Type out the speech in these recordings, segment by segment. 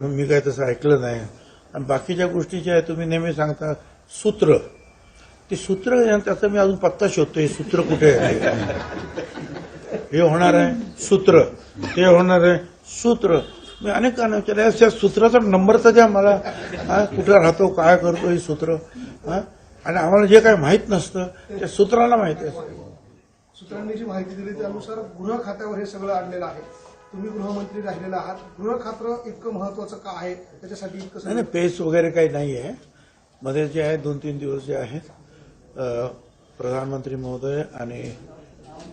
मी काय तसं ऐकलं नाही. आणि बाकीच्या गोष्टी ज्या आहेत तुम्ही नेहमी सांगता सूत्र. ते सूत्र त्याचा मी अजून पत्ता शोधतो हे सूत्र कुठे आहे? हे होणार आहे सूत्र. हे होणार आहे सूत्र. मी अनेक विचारलं या त्या सूत्राचा नंबर तर द्या मला. हा, कुठं राहतो काय करतो हे सूत्र? हा? आणि आम्हाला जे काही माहीत नसतं त्या सूत्राला माहिती असतं. सूत्रांनी जी माहिती दिली त्यानुसार गृह खात्यावर हे सगळं आणलेलं आहे. तुम्ही गृहमंत्री राहिलेला आहात. गृह इतकं महत्वाचं का आहे? त्याच्यासाठी इतकं नाही पेस वगैरे काही नाही आहे. मध्ये जे आहे दोन तीन दिवस जे आहेत प्रधानमंत्री महोदय आणि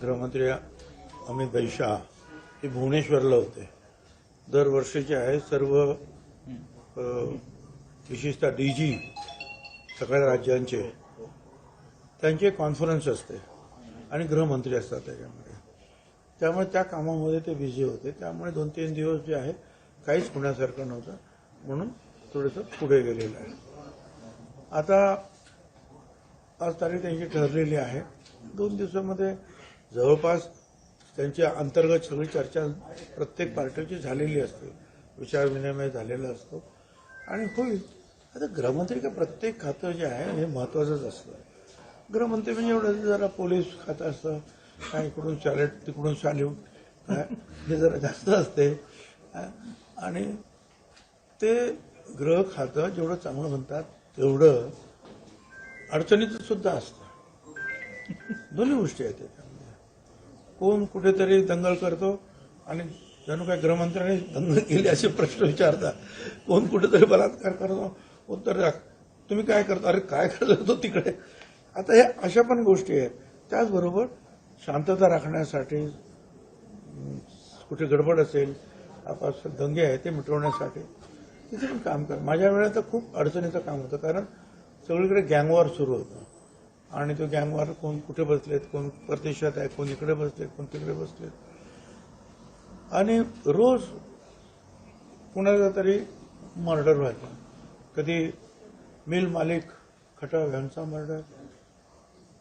गृहमंत्री अमित भाई शाह हे भुवनेश्वरला होते. दरवर्षी जे आहे सर्व विशेषतः डी जी सगळ्या राज्यांचे त्यांची कॉन्फरन्स असते आणि गृहमंत्री असतात त्याच्यामध्ये. त्यामुळे त्या कामामध्ये ते बिझी होते. त्यामुळे दोन तीन दिवस जे आहे काहीच होण्यासारखं नव्हतं. म्हणून थोडंसं पुढे गेलेलं आहे. आता आज तारीख त्यांची ठरलेली आहे. दोन दिवसामध्ये जवळपास त्यांची अंतर्गत सगळी चर्चा प्रत्येक पार्टीची झालेली असते. विचारविनिमय झालेला असतो. आणि होईल. आता गृहमंत्री का प्रत्येक खातं जे आहे हे महत्वाचंच असतं. गृहमंत्री म्हणजे एवढं जरा पोलीस खातं असतं काय इकडून सॅलेट तिकडून सॅल्यूट हे जरा जास्त असते. आणि ते ग्रह खातं जेवढं चांगलं म्हणतात तेवढं अडचणीचं सुद्धा असतं. दोन्ही गोष्टी आहेत त्याच्यामध्ये. कोण कुठेतरी दंगल करतो आणि जणू काय गृहमंत्र्यांनी दंगल केली असे प्रश्न विचारतात. कोण कुठेतरी बलात्कार करतो उत्तर तुम्ही काय करता? अरे काय करतो? तिकडे. आता हे अशा पण गोष्टी आहेत. त्याचबरोबर शांतता राखण्यासाठी कुठे गडबड असेल आपापसात दंगे आहे ते मिटवण्यासाठी तिथे पण काम कर. माझ्या वेळेत तर खूप अडचणीचं काम होतं कारण सगळीकडे गँगवॉर सुरू होतं. आणि तो गँगवॉर कोण कुठे बसलेत कोण परदेशात आहे कोण इकडे बसलेत कोण तिकडे बसलेत. आणि रोज कुणाचा तरी मर्डर व्हायचा. कधी मिल मालिक खटाव यांचा मर्डर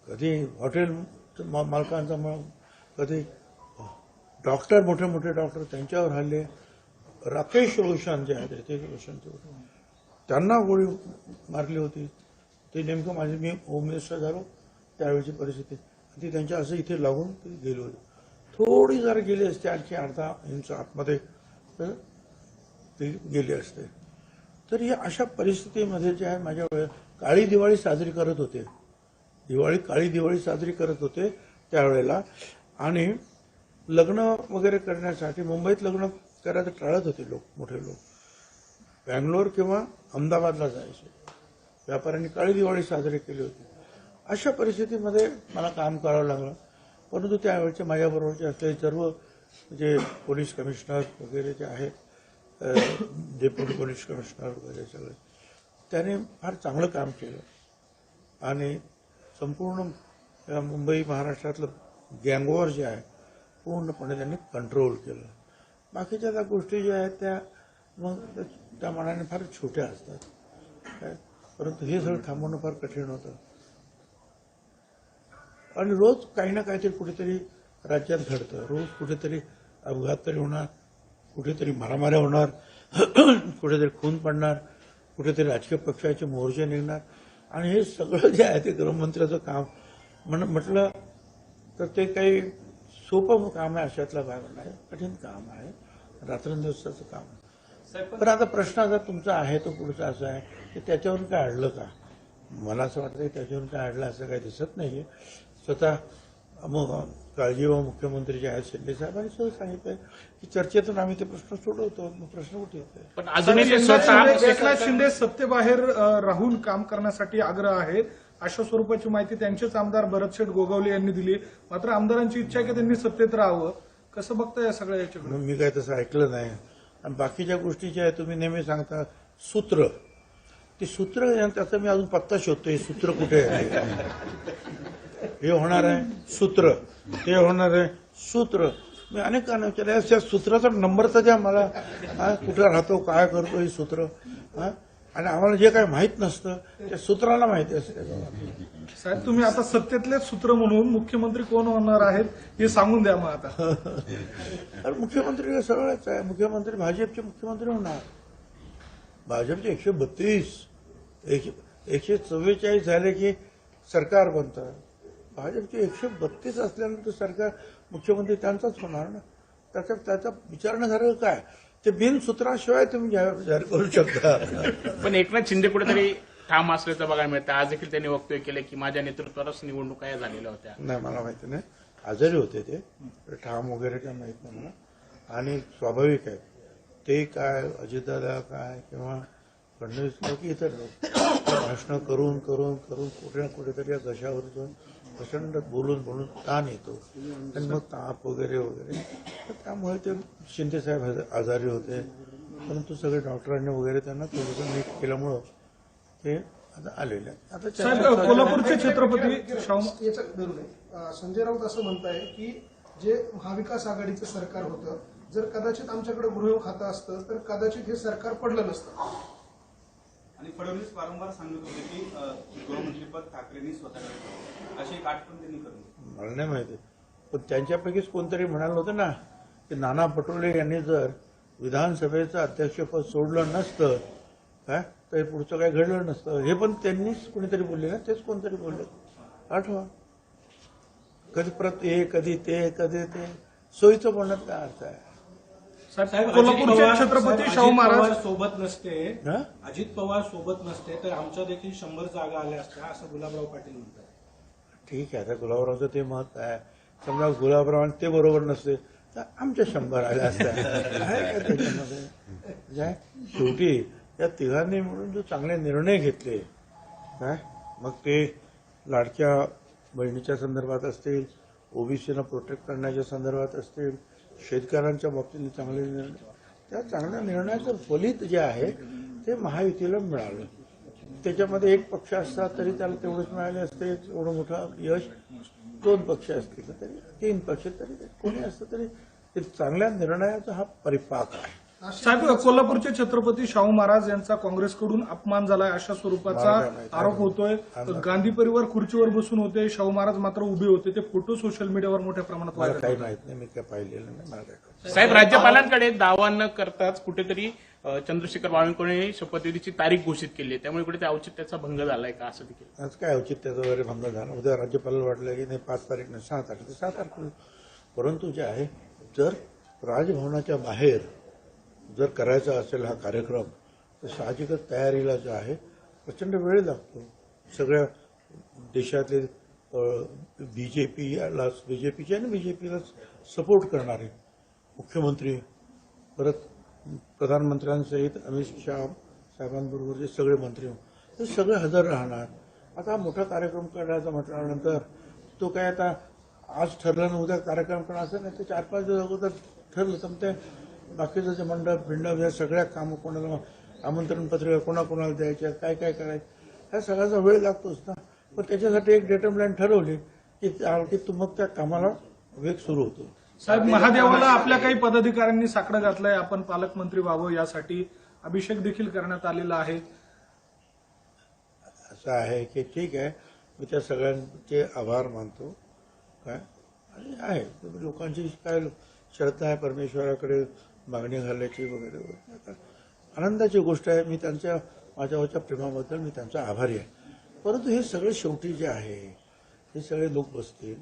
कधी हॉटेल मा- मालकांचा मग कधी डॉक्टर मोठे मोठे डॉक्टर त्यांच्यावर हल्ले. राकेश रोशन जे आहेत रितेश रोशन ते त्यांना गोळी मारली होती. ते नेमकं माझे मी होम मिनिस्टर झालो त्यावेळची परिस्थिती. ती त्यांच्या असं इथे लागून ते गेली होती. थोडी जर गेली असते आणखी अर्धा इंच आतमध्ये तर ती गेली असते. तर या अशा परिस्थितीमध्ये जे आहे माझ्या काळी दिवाळी साजरी करत होते. दिवाळी काळी दिवाळी साजरी करत होते त्यावेळेला. आणि लग्न वगैरे करण्यासाठी मुंबईत लग्न करायचं टाळत होते लोक मोठे लोक. बँगलोर किंवा अहमदाबादला जायचे. व्यापाऱ्यांनी काळी दिवाळी साजरी केली होती. अशा परिस्थितीमध्ये मला काम करावं लागलं. परंतु त्यावेळचे माझ्याबरोबरचे असलेले सर्व जे पोलीस कमिशनर वगैरे जे आहेत डेप्युटी पोलीस कमिशनर वगैरे सगळे त्याने फार चांगलं काम केलं. आणि संपूर्ण या मुंबई महाराष्ट्रातलं गँगवॉर जे आहे पूर्णपणे त्यांनी कंट्रोल केलं. बाकीच्या त्या गोष्टी ज्या आहेत त्या मग त्या- त्या मनाने फार छोट्या असतात. काय? परंतु हे सगळं थांबवणं फार कठीण होतं. आणि रोज काही ना काहीतरी कुठेतरी राज्यात घडतं. रोज कुठेतरी अपघात तरी होणार कुठेतरी मारामाऱ्या होणार कुठेतरी खून पडणार कुठेतरी राजकीय पक्षाचे मोर्चे निघणार. आणि हे सगळं जे आहे ते गृहमंत्र्याचं काम. म्हण म्हटलं तर ते काही सोपं काम आहे अशातला भाग नाही. कठीण काम आहे. रात्रंदिवसाचं काम. आहे पण आता प्रश्न जर तुमचा आहे तो पुढचा असा आहे की त्याच्यावरून काय अडलं का? मला असं वाटतं की त्याच्यावरून काय अडलं असं काही दिसत नाहीये. स्वतः मग काळजी व मुख्यमंत्री जे आहेत शिंदे साहेबांनी सुद्धा सांगितलंय की चर्चेतून आम्ही ते प्रश्न सोडवतो मग प्रश्न कुठे येतोय? पण अजूनही ते एकनाथ स्वतः शिंदे- एकनाथ शिंदे सत्तेबाहेर अ, राहून काम करण्यासाठी आग्रह आहेत. अशा स्वरूपाची माहिती त्यांचेच आमदार भरतशेठ गोगावले यांनी दिली. मात्र आमदारांची इच्छा आहे की त्यांनी सत्तेत राहावं. कसं बघता या सगळ्या याच्याकडे? म्हणून मी काय तसं ऐकलं नाही. आणि बाकीच्या गोष्टी ज्या आहेत तुम्ही नेहमी सांगता सूत्र. ते सूत्र त्याचा मी अजून पत्ता शोधतो हे सूत्र कुठे आहे? हे होणार आहे सूत्र. ते होणार आहे सूत्र. मी अनेक काना विचारले त्या सूत्राचा नंबर तर द्या मला. हा कुठं राहतो काय करतो हे सूत्र. हा? आणि आम्हाला जे काही माहीत नसतं त्या सूत्राला माहिती असते. साहेब तुम्ही आता सत्तेतले सूत्र म्हणून मुख्यमंत्री कोण होणार आहेत हे सांगून द्या मग आता. तर मुख्यमंत्री सरळच आहे. मुख्यमंत्री भाजपचे मुख्यमंत्री होणार. भाजपचे एकशे बत्तीस एकशे एकशे चव्वेचाळीस झाले की सरकार बनतं. भाजपचे एकशे बत्तीस असल्यानंतर सरकार मुख्यमंत्री त्यांचाच होणार ना? त्याचा त्याचा विचारण्यासारखं काय? ते बिनसूत्राशिवाय तुम्ही जाहीर करू शकता. पण एकनाथ शिंदे कुठेतरी ठाम असल्याचं बघायला मिळतं. आज देखील त्यांनी वक्तव्य केलं की माझ्या नेतृत्वावरच निवडणुका या झालेल्या होत्या. नाही मला माहिती नाही. आजारी होते ते. ठाम वगैरे काय माहीत नाही मला. आणि स्वाभाविक आहे. ते काय अजितदादा काय किंवा फडणवीस लोक इतर लोक. भाषणं करून करून करून कुठे ना कुठेतरी या घशावर जाऊन प्रचंड बोलून बोलून ताण येतो. आणि मग ताप वगैरे वगैरे. तर त्यामुळे ते शिंदेसाहेब आज- आजारी होते. परंतु सगळे डॉक्टरांनी वगैरे त्यांना थोडंसं नीट केल्यामुळं ते आता आलेले आहेत. आता कोल्हापूरचे छत्रपती संजय राऊत असं म्हणताय की जे महाविकास आघाडीचं सरकार होतं जर कदाचित आमच्याकडे गृह खातं असतं तर कदाचित हे सरकार पडलं नसतं. आणि फडणवीस वारंवार सांगत होते की गृहमंत्रीपद ठाकरेंनी स्वतःकडे अशी एक आठवण त्यांनी करून मला नाही माहिती. पण त्यांच्यापैकीच कोणतरी म्हणाल होतं ना की नाना पटोले यांनी जर विधानसभेचं अध्यक्षपद सोडलं नसतं काय तर पुढचं काही घडलं नसतं. हे पण त्यांनीच कोणीतरी बोलले ना तेच कोणतरी बोलले. आठवा. कधी प्रत हे कधी ते कधी ते. सोयीचं बोलण्यात काय अर्थ आहे? कोल्हापूरचे छत्रपती शाहू महाराज सोबत नसते. हा? अजित पवार सोबत नसते तर आमच्या देखील शंभर जागा आल्या असत्या असं गुलाबराव पाटील म्हणतात. ठीक आहे आता गुलाबरावचं ते मत आहे. समजा गुलाबराव ते बरोबर नसते तर आमच्या शंभर आल्या असत्या. आहे का त्याच्यामध्ये शेवटी या तिघांनी मिळून जो चांगले निर्णय घेतले काय मग ते लाडक्या बहिणीच्या संदर्भात असतील ओबीसीना प्रोटेक्ट करण्याच्या संदर्भात असतील शेतकऱ्यांच्या बाबतीत चांगले निर्णय त्या चांगल्या निर्णयाचं फलित जे आहे ते महायुतीला मिळालं. त्याच्यामध्ये एक पक्ष असता तरी त्याला तेवढंच मिळाले असते एवढं मोठं यश दोन पक्ष असतील तर तरी तीन पक्ष तरी ते कोणी असतं तरी ते चांगल्या निर्णयाचा हा परिपाक आहे. साहेब कोल्हापूरचे छत्रपती शाहू महाराज यांचा काँग्रेसकडून अपमान झालाय अशा स्वरूपाचा. आरोप होतोय. गांधी परिवार खुर्चीवर बसून होते शाहू महाराज मात्र उभे होते. ते फोटो सोशल मीडियावर मोठ्या प्रमाणात काही माहीत नाही मी काय पाहिलेलं नाही मला काय कळत साहेब राज्यपालांकडे दावा न करताच कुठेतरी चंद्रशेखर बावनकुळे शपथविधीची तारीख घोषित केली आहे. त्यामुळे कुठे त्या औचित्याचा भंग झालाय का असं देखील? आज काय औचित्याचा वगैरे भंग झाला? उद्या राज्यपालाला वाटलं की नाही पाच तारीख नाही सहा तारीख तर सहा तारखेला. परंतु जे आहे जर राजभवनाच्या बाहेर जर करायचा असेल हा कार्यक्रम तर साहजिकच तयारीला जो आहे प्रचंड वेळ लागतो. सगळ्या देशातले बी जे पीला बी जे पीचे आणि बी जे पीला सपोर्ट करणारे मुख्यमंत्री परत प्रधानमंत्र्यांसहित अमित शहा साहेबांबरोबरचे सगळे मंत्री ते सगळे हजर राहणार. आता मोठा कार्यक्रम करायचा म्हटल्यानंतर तो काय आता आज ठरलं ना उद्या कार्यक्रम करणार असं नाही तर चार पाच दिवस अगोदर ठरलं. तर ते बाकीचं जे मंडप बिंडप या सगळ्या कामं कोणाला आमंत्रण पत्रिका कोणाकोणाला द्यायच्या काय काय करायचं? ह्या सगळ्याचा वेळ लागतोच ना. पण त्याच्यासाठी एक डेटमलाईन ठरवली की त्या- की मग त्या कामाला वेग सुरू होतो. साहेब महादेवाला आपल्या काही पदाधिकाऱ्यांनी साकडं घातलंय. आपण पालकमंत्री व्हावं यासाठी अभिषेक देखील करण्यात आलेला आहे. असं आहे की ठीक आहे. मी त्या सगळ्यांचे आभार मानतो. काय? आणि आहे. लोकांची काय श्रद्धा आहे परमेश्वराकडे? मागणी घालायची वगैरे आनंदाची गोष्ट आहे मी त्यांच्या माझ्यावरच्या प्रेमाबद्दल मी त्यांचा आभारी आहे. परंतु हे सगळे शेवटी जे आहे हे सगळे लोक बसतील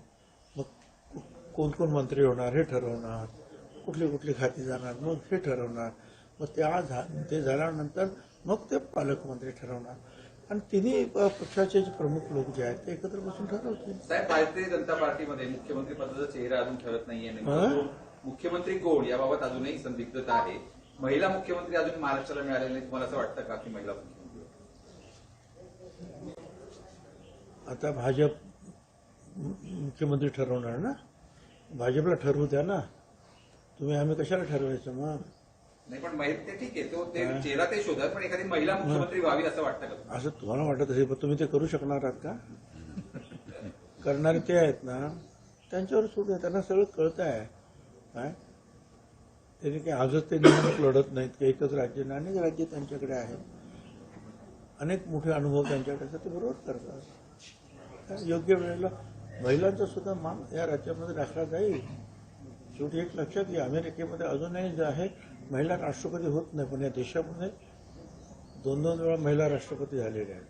मग कोण कोण मंत्री होणार हे ठरवणार कुठली कुठली खाती जाणार मग हे ठरवणार मग त्या झा ते झाल्यानंतर मग ते पालकमंत्री ठरवणार. आणि तिन्ही पक्षाचे जे प्रमुख लोक जे आहेत ते एकत्र बसून ठरवतील. भारतीय जनता पार्टीमध्ये मुख्यमंत्री पदाचा चेहरा अजून ठरत नाहीये? मुख्यमंत्री कोण? याबाबत अजूनही संदिग्धता आहे. महिला मुख्यमंत्री अजून महाराष्ट्राला मिळालेले नाही तुम्हाला असं वाटतं का की महिला मुख्यमंत्री? आता भाजप मुख्यमंत्री ठरवणार ना? भाजपला ठरवू द्या ना. तुम्ही आम्ही कशाला ठरवायचं मग? नाही पण ते ठीक आहे. तो ते चेहरा ते शोधत पण एखादी महिला मुख्यमंत्री व्हावी असं वाटतं का? असं तुम्हाला वाटत असेल पण तुम्ही ते करू शकणार आहात का? करणारे ते आहेत ना. त्यांच्यावर सोडूया त्यांना सगळं कळत आहे काय? त्यांनी काही आजच ते निवडणूक लढत नाहीत की? एकच राज्य नाही अनेक राज्य त्यांच्याकडे आहेत. अनेक मोठे अनुभव त्यांच्याकडे असतात ते बरोबर करतात. योग्य वेळेला महिलांचा सुद्धा मान या राज्यामध्ये राखला जाईल. शेवटी एक लक्षात घ्या अमेरिकेमध्ये अजूनही जे आहे महिला राष्ट्रपती होत नाही पण या देशामध्ये दोन दोन वेळा महिला राष्ट्रपती झालेल्या आहेत.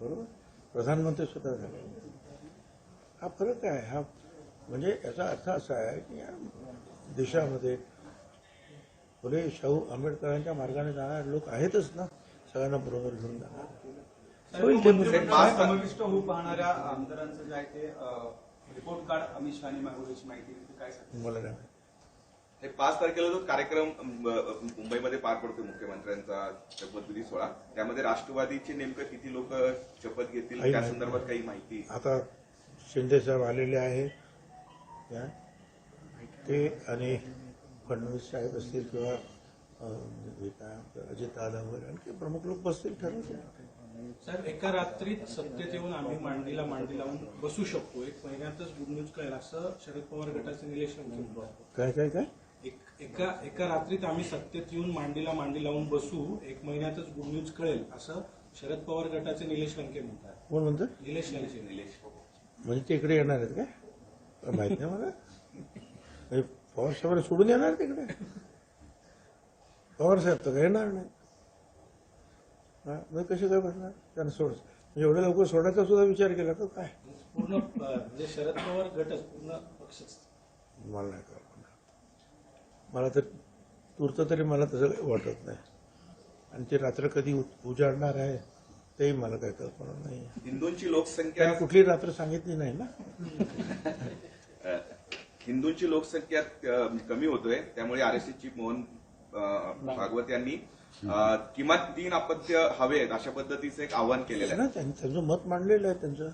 बरोबर? प्रधानमंत्री सुद्धा झालेले आहेत हा फरक आहे हा म्हणजे याचा अर्थ असा आहे की देशामध्ये फुले शाहू आंबेडकरांच्या मार्गाने जाणारे लोक आहेतच ना सगळ्यांना बरोबर घेऊन जाणार समाविष्ट होऊ पाहणाऱ्या आमदारांचं जे आहे ते रिपोर्ट कार्ड अमित शहानी मागवल्याची माहिती आहे. ते काय? मला नाही. हे पाच तारखेला जो कार्यक्रम मुंबईमध्ये पार पडतो मुख्यमंत्र्यांचा शपथविधी सोहळा त्यामध्ये राष्ट्रवादीचे नेमकं किती लोक शपथ घेतील त्या संदर्भात काही माहिती आता शिंदे साहेब आलेले आहेत काय? ते आणि फडणवीस साहेब असतील किंवा काय अजित दादा वगैरे आणखी प्रमुख लोक बसतील ठरवतील साहेब एका रात्रीत सत्तेत येऊन आम्ही मांडीला मांडी लावून बसू शकतो एक महिन्यातच गुड न्यूज कळेल असं शरद पवार गटाचे निलेश लंके म्हणतो काय काय काय? एक एका एका रात्रीत आम्ही सत्तेत येऊन मांडीला मांडी लावून बसू एक महिन्यातच गुड न्यूज कळेल असं शरद पवार गटाचे निलेश लंके म्हणतात. कोण म्हणतं निलेश लंके निलेश. म्हणजे ते इकडे येणार आहेत काय काय? माहीत नाही मला. म्हणजे पवार साहेबांना सोडून येणार तिकडे. पवार साहेब तर येणार नाही. हा, मग कसे काय बसणार? त्यांना सोड. म्हणजे एवढ्या लवकर सोडायचा सुद्धा विचार केला का काय? पूर्ण म्हणजे शरद पवार गटच पूर्ण पक्षच मला नाही मला तर तूर्त तरी मला तसं काही वाटत नाही. आणि ते रात्र कधी उजाडणार आहे तेही मला काही कल्पना नाही. हिंदूंची लोकसंख्या कुठली रात्र सांगितली नाही ना? हिंदूंची लोकसंख्या कमी होतोय. त्यामुळे आरएससी चीफ मोहन भागवत यांनी किमान तीन अपत्य हवेत अशा पद्धतीचं एक आवाहन केलेलं आहे. त्यांचं मत मांडलेलं आहे त्यांचं?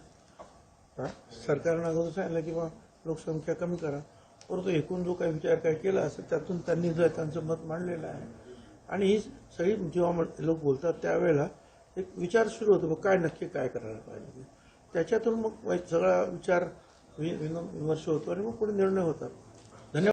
सरकारनं अगोदर सांगितलं की बा लोकसंख्या कमी करा. परंतु एकूण जो काही विचार काय केला असेल त्यातून त्यांनी जो आहे त्यांचं मत मांडलेलं आहे. आणि ही सगळी जेव्हा लोक बोलतात त्यावेळेला एक विचार सुरू होतो बा काय नक्की काय करायला पाहिजे. त्याच्यातून मग सगळा विचार विमर्श होतो आणि मग पुढे निर्णय होतात